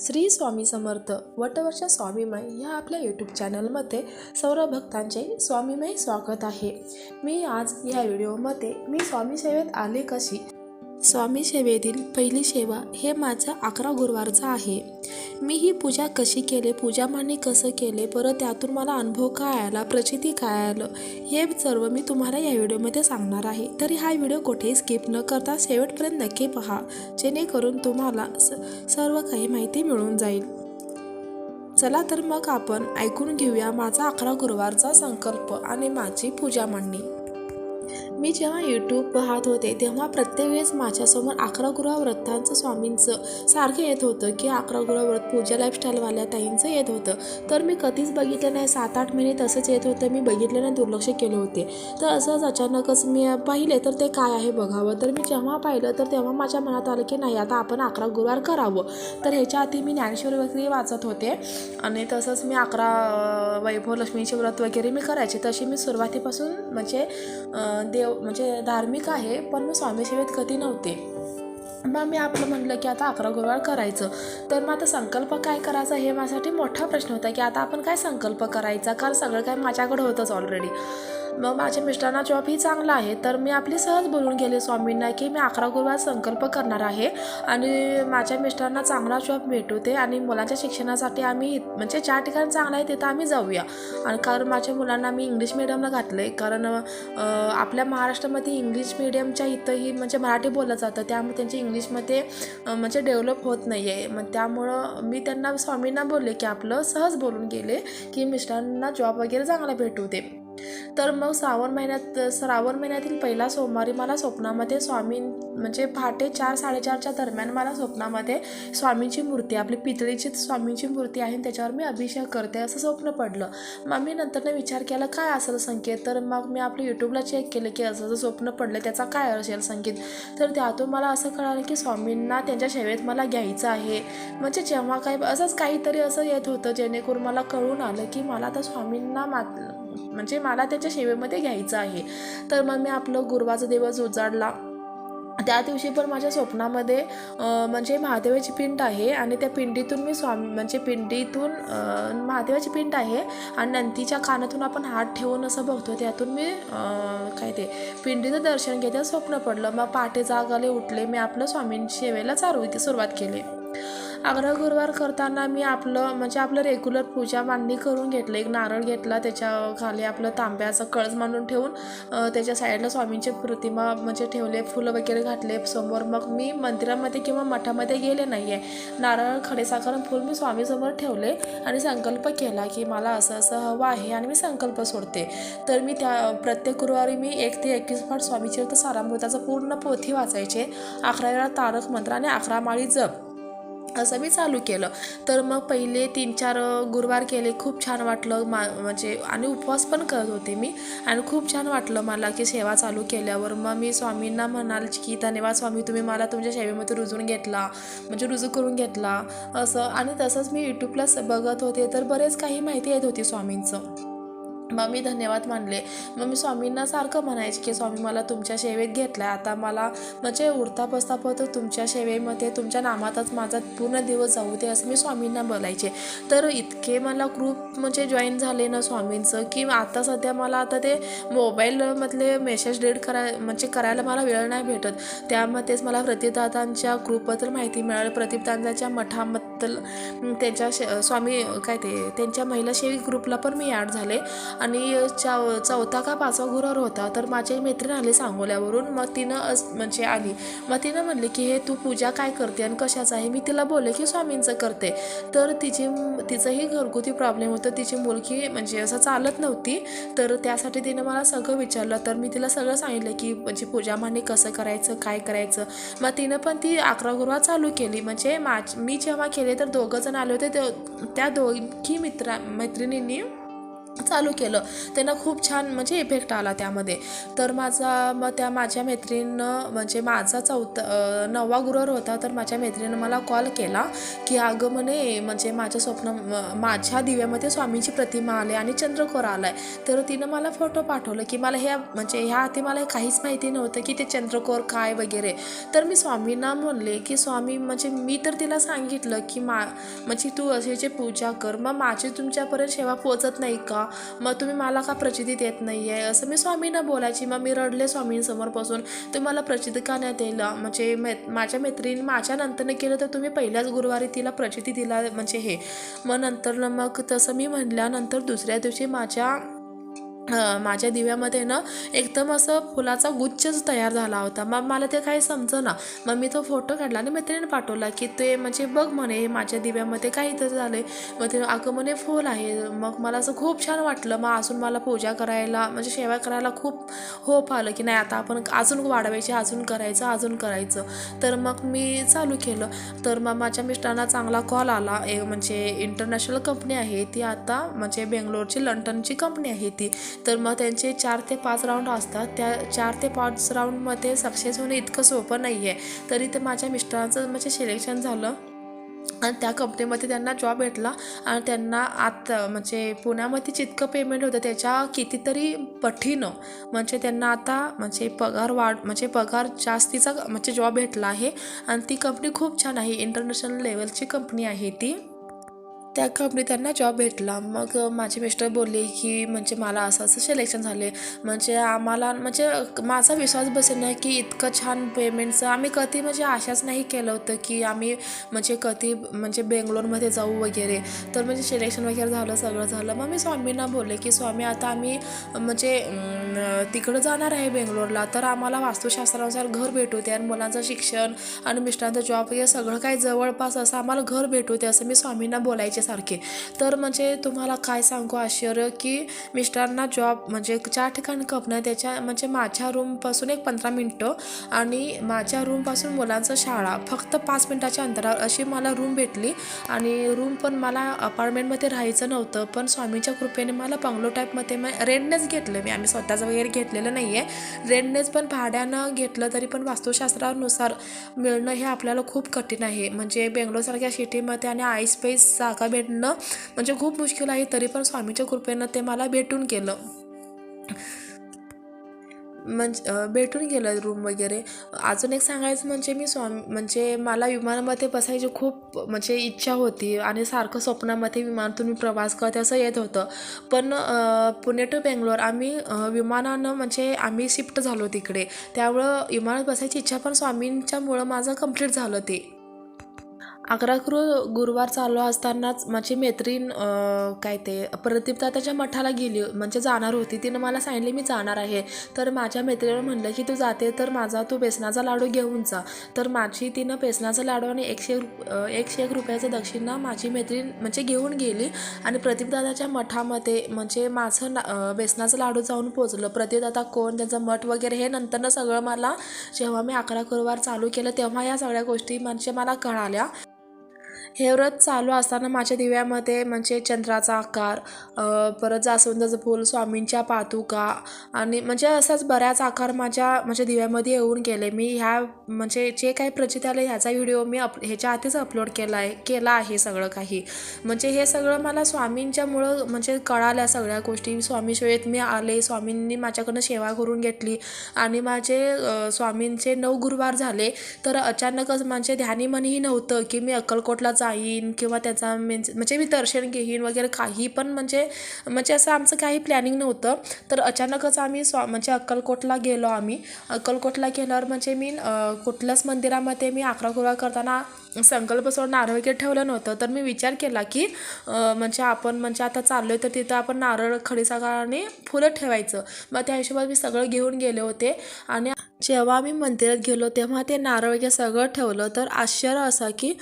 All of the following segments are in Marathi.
श्री स्वामी समर्थ वटवर्ष स्वामीमय या आपल्या यूट्यूब चॅनलमध्ये सौर भक्तांचे स्वामीमय स्वागत आहे. मी आज या व्हिडिओमध्ये मी स्वामी सेवेत आले कशी? स्वामी सेवेतील पहिली सेवा हे माझं अकरा गुरुवारचं आहे. मी ही पूजा कशी केले पूजा मांडणी कसं केले परत त्यातून मला अनुभव काय आला प्रचिती काय आलं हे सर्व मी तुम्हाला या व्हिडिओमध्ये सांगणार आहे. तरी हा व्हिडिओ कुठेही स्किप न करता शेवटपर्यंत नक्की पहा जेणेकरून तुम्हाला स सर्व काही माहिती मिळून जाईल. चला तर मग आपण ऐकून घेऊया माझा अकरा गुरुवारचा संकल्प आणि माझी पूजा मांडणी. मी जेव्हा यूट्यूब पाहत होते तेव्हा प्रत्येक वेळेस माझ्यासमोर अकरा गुरुवार व्रतांचं स्वामींचं सारखं येत होतं की अकरा गुरुवार व्रत पूजा लाईफस्टाईलवाल्या ताईंचं येत होतं. तर मी कधीच बघितलं नाही सात आठ महिने तसंच येत होतं. मी बघितलं नाही दुर्लक्ष केले होते. तर असंच अचानकच मी पाहिले तर ते काय आहे बघावं. तर मी जेव्हा पाहिलं तर तेव्हा माझ्या मनात आलं की नाही आता आपण अकरा गुरुवार करावं. तर ह्याच्या आधी मी ज्ञानेश्वर वगैरे वाचत होते. आणि तसंच मी अकरा वैभव लक्ष्मीचे व्रत वगैरे मी करायचे. तशी मी सुरुवातीपासून म्हणजे देव म्हणजे धार्मिक आहे पण मी स्वामीसेवेत कधी नव्हते. मग मी आपलं म्हणलं की आता अकरा गुरुवार करायचं. तर मग आता संकल्प काय करायचा हे माझ्यासाठी मोठा प्रश्न होता की आता आपण काय संकल्प करायचा? कारण सगळं काय माझ्याकडं होतंच ऑलरेडी मग माझ्या मिस्टरांना जॉबही चांगला आहे तर मी आपली सहज बोलून गेले स्वामींना की मी अकरा गुरुवार संकल्प करणार आहे. आणि माझ्या मिस्टरांना चांगला जॉब भेटू दे आणि मुलांच्या शिक्षणासाठी आम्ही म्हणजे ज्या ठिकाणी चांगलं आहे तिथं आम्ही जाऊया. आणि कारण माझ्या मुलांना मी इंग्लिश मिडियमला घातलं आहे कारण आपल्या महाराष्ट्रामध्ये इंग्लिश मिडियमच्या इथंही म्हणजे मराठी बोललं जातं त्यामुळे त्यांची इंग्लिशमध्ये म्हणजे डेव्हलप होत नाही आहे मग त्यामुळं मी त्यांना स्वामींना बोलले की आपलं सहज बोलून गेले की मिस्टरांना जॉब वगैरे चांगला भेटू दे. तर मग श्रावण महिन्यात श्रावण महिन्यातील पहिला सोमवारी मला स्वप्नामध्ये स्वामी म्हणजे पहाटे चार साडेचारच्या दरम्यान मला स्वप्नामध्ये स्वामींची मूर्ती आपली पितळीची स्वामींची मूर्ती आहे आणि त्याच्यावर मी अभिषेक करते असं स्वप्न पडलं. मग मी नंतरनं विचार केला काय असेल संकेत? तर मग मी आपलं यूट्यूबला चेक केलं की असं जर स्वप्न पडलं त्याचा काय असेल संकेत? तर त्यातून मला असं कळालं की स्वामींना त्यांच्या सेवेत मला घ्यायचं आहे. म्हणजे जेव्हा काय असंच काहीतरी असं येत होतं जेणेकरून मला कळून आलं की मला आता स्वामींना मात म्हणजे मला त्याच्या सेवेमध्ये घ्यायचं आहे. तर मग मी आपलं गुरुवाचा दिवस उजाडला. त्या दिवशी पण माझ्या स्वप्नामध्ये म्हणजे महादेवाची पिंड आहे आणि त्या पिंडीतून मी स्वामी म्हणजे पिंडीतून महादेवाची पिंड आहे आणि नंतीच्या कानातून आपण हात ठेवून असं बघतो त्यातून मी काय ते पिंडीचं दर्शन घेते स्वप्न पडलं. मग पहाटे जागाले उठले मी आपलं स्वामींची सेवेला चालू सुरुवात केली. आग्रह गुरुवार करताना मी आपलं म्हणजे आपलं रेग्युलर पूजा मांडणी करून घेतलं. एक नारळ घेतला त्याच्याखाली आपलं तांब्याचं कळस मांडून ठेवून त्याच्या साईडला स्वामींचे प्रतिमा म्हणजे ठेवले फुलं वगैरे घातले. समोर मग मी मंदिरामध्ये किंवा मठामध्ये गेले नाही आहे नारळ खडेसाखर फुल फूल मी स्वामीसमोर ठेवले आणि संकल्प केला की मला असं असं हवं आहे आणि मी संकल्प सोडते. तर मी त्या प्रत्येक गुरुवारी मी एक ते एकवीस पाठ स्वामीचरित्र सारामृताचं पूर्ण पोथी वाचायचे. अकरा वेळा तारक मंत्र आणि अकरा माळी जप. असं मी चालू केलं. तर मग पहिले तीन चार गुरुवार केले खूप छान वाटलं मा म्हणजे आणि उपवास पण करत होते मी. आणि खूप छान वाटलं मला की सेवा चालू केल्यावर. मग मी स्वामींना म्हणाल की धन्यवाद स्वामी तुम्ही मला तुमच्या सेवेमध्ये रुजून घेतला म्हणजे रुजू करून घेतला असं. आणि तसंच मी यूट्यूबला बघत होते. तर बरेच काही माहिती येत होती स्वामींचं. मग मी धन्यवाद मानले. मग मी स्वामींना सारखं म्हणायचे की स्वामी मला तुमच्या सेवेत घेतलं आहे आता मला म्हणजे उडता बसता पत तुमच्या सेवेमध्ये तुमच्या नामातच माझा पूर्ण दिवस जाऊ दे असं मी स्वामींना बोलायचे. तर इतके मला ग्रुप म्हणजे जॉईन झाले ना स्वामींचं की आता सध्या मला आता ते मोबाईलमधले मेसेज रीड करा म्हणजे करायला मला वेळ नाही भेटत. त्यामध्येच मला प्रतिदादांच्या ग्रुपबद्दल माहिती मिळाली. प्रतिपदांच्या मठाबद्दल त्यांच्या स्वामी काय ते त्यांच्या महिला सेवी ग्रुपला पण मी ॲड झाले. आणि चौ चौथा का पाचवा गुरुवार होता तर माझी एक मैत्रीण आली सांगोल्यावरून. मग तिनं म्हणजे आली. मग तिनं म्हणले की हे तू पूजा काय करते आणि कशाचं आहे? मी तिला बोलले की स्वामींचं करते. तर तिची तिचंही घरगुती प्रॉब्लेम होतं. तिची मुलगी म्हणजे असं चालत नव्हती. तर त्यासाठी तिनं मला सगळं विचारलं. तर मी तिला सगळं सांगितलं की म्हणजे पूजा माने कसं करायचं काय करायचं? मग तिनं पण ती अकरा गुरुवार चालू केली. म्हणजे माझ मी जेव्हा केले तर दोघं जण आले होते. त्या दोघी मित्रा मैत्रिणींनी चालू केलं. त्यांना खूप छान म्हणजे इफेक्ट आला त्यामध्ये. तर माझा मग त्या माझ्या मैत्रिणीनं म्हणजे माझा चौथा नववा गुरुवार होता तर माझ्या मैत्रिणीनं मला कॉल केला की अगं म्हणे म्हणजे माझ्या स्वप्न माझ्या दिव्यामध्ये स्वामींची प्रतिमा आली आणि चंद्रकोर आलाय. तर तिनं मला फोटो पाठवलं की मला ह्या म्हणजे ह्या आधी मला काहीच माहिती नव्हतं की ते चंद्रकोर काय वगैरे. तर मी स्वामींना म्हणले की स्वामी म्हणजे मी तर तिला सांगितलं की मा म्हणजे तू अशीची पूजा कर मग माझी तुमच्यापर्यंत सेवा पोचत नाही का? मग तुम्ही मला का प्रचिती देत नाही आहे असं मी स्वामींना बोलायची मग मी रडले स्वामींसमोर बसून मला प्रचिती का नाही दिलं म्हणजे मै माझ्या मैत्रिणी माझ्या नंतरनं केलं तर तुम्ही पहिल्याच गुरुवारी तिला प्रचिती दिला म्हणजे हे. मग नंतर मग तसं मी म्हटल्यानंतर दुसऱ्या दिवशी माझ्या माझ्या दिव्यामध्ये ना एकदम असं फुलाचा गुच्छच तयार झाला होता. मग मला ते काही समजलं मग मी तो फोटो काढला आणि मैत्रिणीने पाठवला की ते म्हणजे बघ म्हणे माझ्या दिव्यामध्ये काहीतरी झालं आहे मग ते अगं म्हणे फुल आहे. मग मला असं खूप छान वाटलं. मग अजून मला पूजा करायला म्हणजे सेवा करायला खूप होप आलं की नाही आता आपण अजून वाढवायची अजून करायचं अजून करायचं. तर मग मी चालू केलं. तर मग माझ्या मिस्टरांना चांगला कॉल आला. म्हणजे इंटरनॅशनल कंपनी आहे ती आता म्हणजे बेंगलोरची लंडनची कंपनी आहे ती. तर मग त्यांचे चार ते पाच राऊंड असतात. त्या चार ते पाच राऊंडमध्ये सक्सेस होणे इतकं सोपं नाही आहे तरी ते माझ्या मिस्टरांचं म्हणजे सिलेक्शन झालं. आणि त्या कंपनीमध्ये त्यांना जॉब भेटला. आणि त्यांना आता म्हणजे पुण्यामध्ये जितकं पेमेंट होतं त्याच्या कितीतरी पटीनं म्हणजे त्यांना आता म्हणजे पगार वाढ म्हणजे पगार जास्तीचा म्हणजे जॉब भेटला आहे. आणि ती कंपनी खूप छान आहे. इंटरनॅशनल लेवलची कंपनी आहे ती. त्या कंपनीत त्यांना जॉब भेटला. मग माझे मिस्टर बोलले की म्हणजे मला असं असं सिलेक्शन झाले. म्हणजे आम्हाला म्हणजे माझा विश्वास बसेल ना की इतकं छान पेमेंटचं आम्ही कधी म्हणजे आशाच नाही केलं होतं की आम्ही म्हणजे कधी म्हणजे बेंगलोरमध्ये जाऊ वगैरे. तर म्हणजे सिलेक्शन वगैरे झालं सगळं झालं. मग मी स्वामींना बोलले की स्वामी आता आम्ही म्हणजे तिकडं जाणार आहे बेंगलोरला. तर आम्हाला वास्तुशास्त्रानुसार घर भेटू दे आणि मुलांचं शिक्षण आणि मिस्टरांचं जॉब वगैरे सगळं काही जवळपास असं आम्हाला घर भेटू दे असं मी स्वामींना बोलायचे. सारखे तर म्हणजे तुम्हाला काय सांगू आश्चर्य की मिस्टरांना जॉब म्हणजे ज्या ठिकाणी कपणं त्याच्या म्हणजे माझ्या रूमपासून एक पंधरा मिनटं आणि माझ्या रूमपासून मुलांचं शाळा फक्त पाच मिनटाच्या अंतरावर अशी मला रूम भेटली. आणि रूम पण मला अपार्टमेंटमध्ये राहायचं नव्हतं पण स्वामीच्या कृपेने मला बंगलो टाईपमध्ये मग रेंटनेच घेतलं. मी आम्ही स्वतःचं वगैरे घेतलेलं नाही आहे रेंटनेच पण भाड्यानं घेतलं तरी पण वास्तुशास्त्रानुसार मिळणं हे आपल्याला खूप कठीण आहे. म्हणजे बेंगलोरसारख्या सिटीमध्ये आणि आईस्पेस जागा भेटणं म्हणजे खूप मुश्किल आहे तरी पण स्वामीच्या कृपेनं ते मला भेटून गेलं. म्हणजे भेटून गेलं रूम वगैरे. अजून एक सांगायचं म्हणजे मी स्वामी म्हणजे मला विमानामध्ये बसायची खूप म्हणजे इच्छा होती आणि सारखं स्वप्नामध्ये विमानातून मी प्रवास करते असं येत होतं. पण पुणे टू बेंगलोर आम्ही विमानानं म्हणजे आम्ही शिफ्ट झालो तिकडे. त्यामुळं विमानात बसायची इच्छा पण स्वामींच्यामुळं माझं कंप्लीट झालं ते. अकरा गुरुवार चालू असतानाच माझी मैत्रीण काय ते प्रदीप मठाला गेली. म्हणजे जाणार होती. तिनं मला सांगितले मी जाणार आहे. तर माझ्या मैत्रिणीनं म्हणलं की तू जाते तर माझा तू बेसनाचा लाडू घेऊन जा. तर माझी तिनं बेसनाचा लाडू आणि एकशे रुप एकशे एक रुपयाचं दक्षिणा माझी मैत्रीण म्हणजे घेऊन गेली. आणि प्रदीपदादाच्या मठामध्ये म्हणजे माझं ना- बेसनाचं लाडू जाऊन पोचलं प्रदीपदादा कोण? त्यांचं मठ वगैरे? हे नंतरनं सगळं मला जेव्हा मी अकरा गुरुवार चालू केलं तेव्हा या सगळ्या गोष्टी म्हणजे मला कळाल्या. हे व्रत चालू असताना माझ्या दिव्यामध्ये म्हणजे चंद्राचा आकार परत जास्वंदाचं फूल स्वामींच्या पादुका आणि म्हणजे असाच बऱ्याच आकार माझ्या म्हणजे दिव्यामध्ये येऊन गेले. मी ह्या म्हणजे जे काही प्रचित आलं ह्याचा व्हिडिओ मी अप ह्याच्या आधीच अपलोड केला आहे केला आहे सगळं काही. म्हणजे हे सगळं मला स्वामींच्यामुळं म्हणजे कळाल्या सगळ्या गोष्टी. स्वामी सेवेत मी आले स्वामींनी माझ्याकडनं सेवा करून घेतली आणि माझे स्वामींचे नऊ गुरुवार झाले. तर अचानकच म्हणजे माझे ध्यानीमनही नव्हतं की मी अक्कलकोटला जाईन किंवा त्याचा मीन्स म्हणजे मी दर्शन घेईन वगैरे काही पण म्हणजे म्हणजे असं आमचं काही प्लॅनिंग नव्हतं. तर अचानकच आम्ही स्वा म्हणजे अक्कलकोटला गेलो आम्ही. अक्कलकोटला गेल्यावर म्हणजे मी कुठल्याच मंदिरामध्ये मी आकराकुरा करताना संकल्प सोडून नारळ वगैरे ठेवलं नव्हतं. तर मी विचार केला की म्हणजे आपण म्हणजे आता चाललो आहे तर तिथं आपण नारळ खडीसागराने फुलं ठेवायचं. मग त्या हिशोबात मी सगळं घेऊन गेले होते. आणि जेव्हा मी मंदिरात गेलो तेव्हा ते नारळ हे सगळं ठेवलं. तर आश्चर्य असा की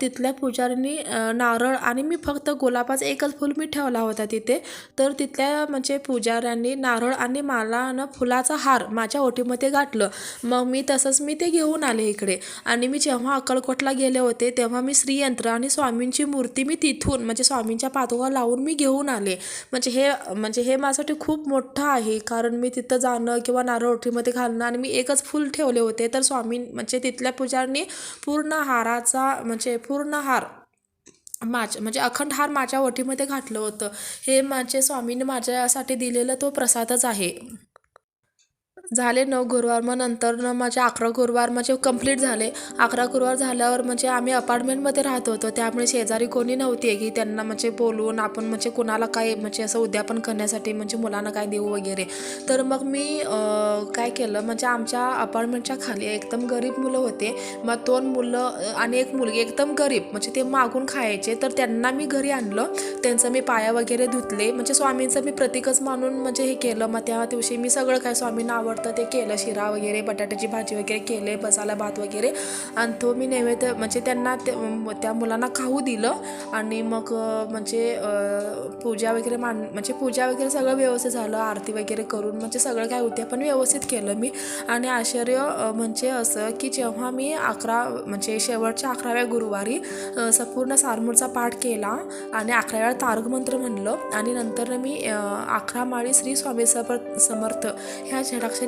तिथल्या पुजाऱ्यांनी नारळ आणि मी फक्त गुलाबाचं एकच फूल मी ठेवला होता तिथे. तर तिथल्या म्हणजे पुजाऱ्यांनी नारळ आणि मला ना फुलाचा हार माझ्या ओटीमध्ये गाठलं. मग मी तसंच मी ते घेऊन आले इकडे. आणि मी जेव्हा अक्कलकोटला गेले होते तेव्हा मी श्रीयंत्र आणि स्वामींची मूर्ती मी तिथून म्हणजे स्वामींच्या पादुका लावून मी घेऊन आले. म्हणजे हे म्हणजे हे माझ्यासाठी खूप मोठं आहे. कारण मी तिथं जाणं किंवा नारळ ओटीमध्ये घालणं आणि मी एकच फूल ठेवले होते. तर स्वामी म्हणजे तिथल्या पुजारीने पूर्ण हाराचा म्हणजे पूर्ण हार माझ म्हणजे अखंड हार माझ्या ओटीमध्ये घातलं होतं. हे माझे स्वामींनी माझ्यासाठी दिलेलं तो प्रसादच आहे. झाले नऊ गुरुवार मग नंतर न माझे अकरा गुरुवार म्हणजे कंप्लीट झाले. अकरा गुरुवार झाल्यावर म्हणजे आम्ही अपार्टमेंटमध्ये राहत होतो. त्यामुळे शेजारी कोणी नव्हती की त्यांना म्हणजे बोलवून आपण म्हणजे कुणाला काय म्हणजे असं उद्यापन करण्यासाठी म्हणजे मुलांना काय देऊ वगैरे. तर मग मी काय केलं म्हणजे आमच्या अपार्टमेंटच्या खाली एकदम गरीब मुलं होते. मग दोन मुलं आणि एक मुलगी एकदम गरीब म्हणजे ते मागून खायचे. तर त्यांना मी घरी आणलं. त्यांचं मी पाया वगैरे धुतले. म्हणजे स्वामींचं मी प्रतीकच मानून म्हणजे हे केलं. मग त्या दिवशी मी सगळं काय स्वामींना आवडतं ते केलं शिरा वगैरे बटाट्याची भाजी वगैरे केले मसाला भात वगैरे. आणि तो मी नैवेद्य म्हणजे त्यांना ते- त्या मुलांना खाऊ दिलं. आणि मग म्हणजे पूजा वगैरे मान म्हणजे पूजा वगैरे सगळं व्यवस्थित झालं. आरती वगैरे करून म्हणजे सगळं काय होते पण व्यवस्थित केलं मी. आणि आश्चर्य म्हणजे असं की जेव्हा मी अकरा म्हणजे शेवटच्या अकराव्या गुरुवारी संपूर्ण सारमूरचा पाठ केला आणि अकरा वेळा तारक मंत्र म्हणलं. आणि नंतर मी अकरा माळी श्री स्वामी समर्थ ह्या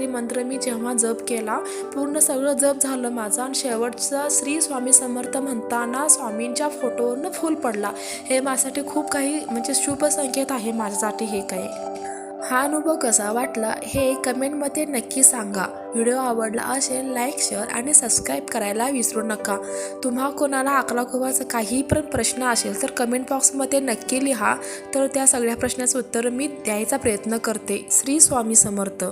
तरी मंत्र मी जेव्हा जप केला पूर्ण सगळं जप झालं माझं आणि शेवटचा श्री स्वामी समर्थ म्हणताना स्वामींच्या फोटोवरनं फूल पडला. हे माझ्यासाठी खूप काही म्हणजे शुभ संकेत आहे माझ्यासाठी हे काही. हा अनुभव कसा वाटला हे कमेंटमध्ये नक्की सांगा. व्हिडिओ आवडला असेल लाईक शेअर आणि सबस्क्राईब करायला विसरू नका. तुम्हा कोणाला अकरा काही पण प्रश्न असेल तर कमेंट बॉक्समध्ये नक्की लिहा. तर त्या सगळ्या प्रश्नाचं उत्तर मी द्यायचा प्रयत्न करते. श्री स्वामी समर्थ.